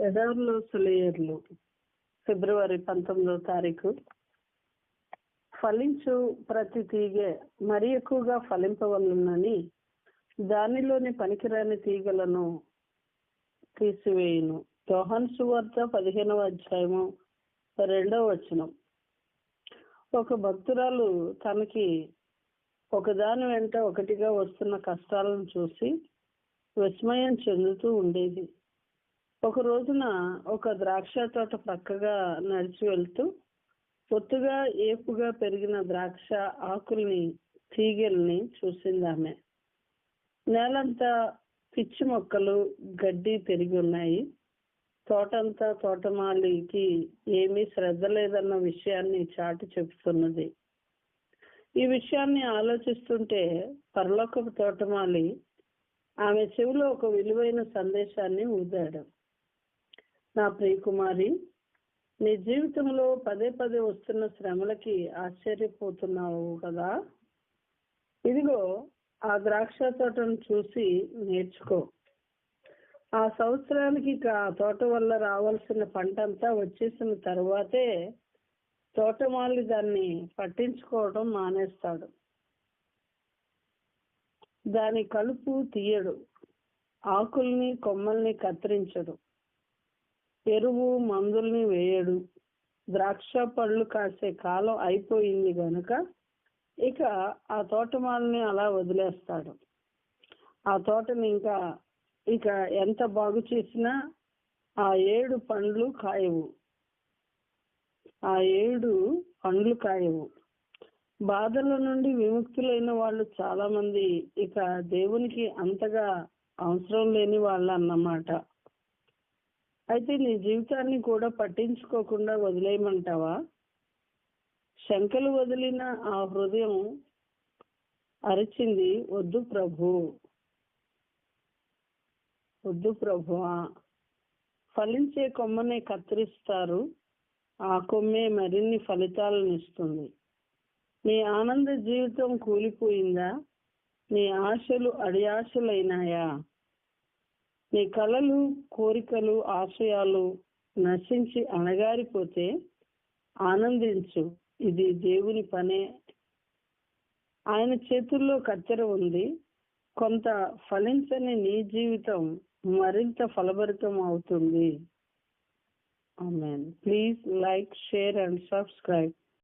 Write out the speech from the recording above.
ఎదర్లు సులేయర్లు ఫిబ్రవరి పంతొమ్మిదో తారీఖు. ఫలించు ప్రతి తీగె మరి ఎక్కువగా ఫలింపవలనని దానిలోని పనికిరాని తీగలను తీసివేయును. యోహన్ సువార్త పదిహేనవ అధ్యాయము రెండవ వచనం. ఒక భక్తురాలు తనకి ఒకదాని వెంట ఒకటిగా వస్తున్న కష్టాలను చూసి విస్మయం చెందుతూ ఉండేది. ఒక రోజున ఒక ద్రాక్ష తోట పక్కగా నడిచి వెళ్తూ పొత్తుగా ఏపుగా పెరిగిన ద్రాక్ష ఆకుల్ని తీగల్ని చూసింది ఆమె నేలంతా పిచ్చి మొక్కలు గడ్డి పెరిగి ఉన్నాయి. తోటంతా తోటమాలికి ఏమీ శ్రద్ధ లేదన్న విషయాన్ని చాటి చెబుతున్నది. ఈ విషయాన్ని ఆలోచిస్తుంటే పరలోకపు తోటమాలి ఆమె చెవిలో ఒక విలువైన సందేశాన్ని ఊదాడు. నా ప్రియకుమారి నీ జీవితంలో పదే పదే వస్తున్న శ్రమలకి ఆశ్చర్యపోతున్నావు కదా? ఇదిగో ఆ ద్రాక్ష తోటను చూసి నేర్చుకో. ఆ సంవత్సరానికి ఆ తోట వల్ల రావాల్సిన పంట అంతా వచ్చేసిన తర్వాతే తోటమాలి దాన్ని పట్టించుకోవడం మానేస్తాడు. దాని కలుపు తీయడు ఆకుల్ని కొమ్మల్ని కత్తిరించడు. ఎరువు మందుల్ని వేయడు. ద్రాక్ష పళ్ళు కాసే కాలం అయిపోయింది గనుక ఇక ఆ తోటమాలని అలా వదిలేస్తాడు. ఆ తోటని ఇంకా ఇక ఎంత బాగు చేసినా ఆ ఏడు పండ్లు కాయవు. ఆ ఏడు పండ్లు కాయవు. బాధల నుండి విముక్తులైన వాళ్ళు చాలా మంది ఇక దేవునికి అంతగా అవసరం లేని వాళ్ళు అన్నమాట అయితే నీ జీవితాన్ని కూడా పట్టించుకోకుండా వదిలేయమంటావా? శంకలు వదిలిన ఆ హృదయం అరిచింది వద్దు ప్రభు వద్దు ప్రభువా ఫలించే కొమ్మనే కత్తిరిస్తారు ఆ కొమ్మే మరిన్ని ఫలితాలను ఇస్తుంది. నీ ఆనంద జీవితం కూలిపోయిందా? నీ ఆశలు అడియాశలైనాయా? నీ కళలు కోరికలు ఆశయాలు నశించి అణగారిపోతే ఆనందించు. ఇది దేవుని పనే. ఆయన చేతుల్లో కత్తెర ఉంది. కొంత ఫలించని నీ జీవితం మరింత ఫలభరితం అవుతుంది. Please like share and subscribe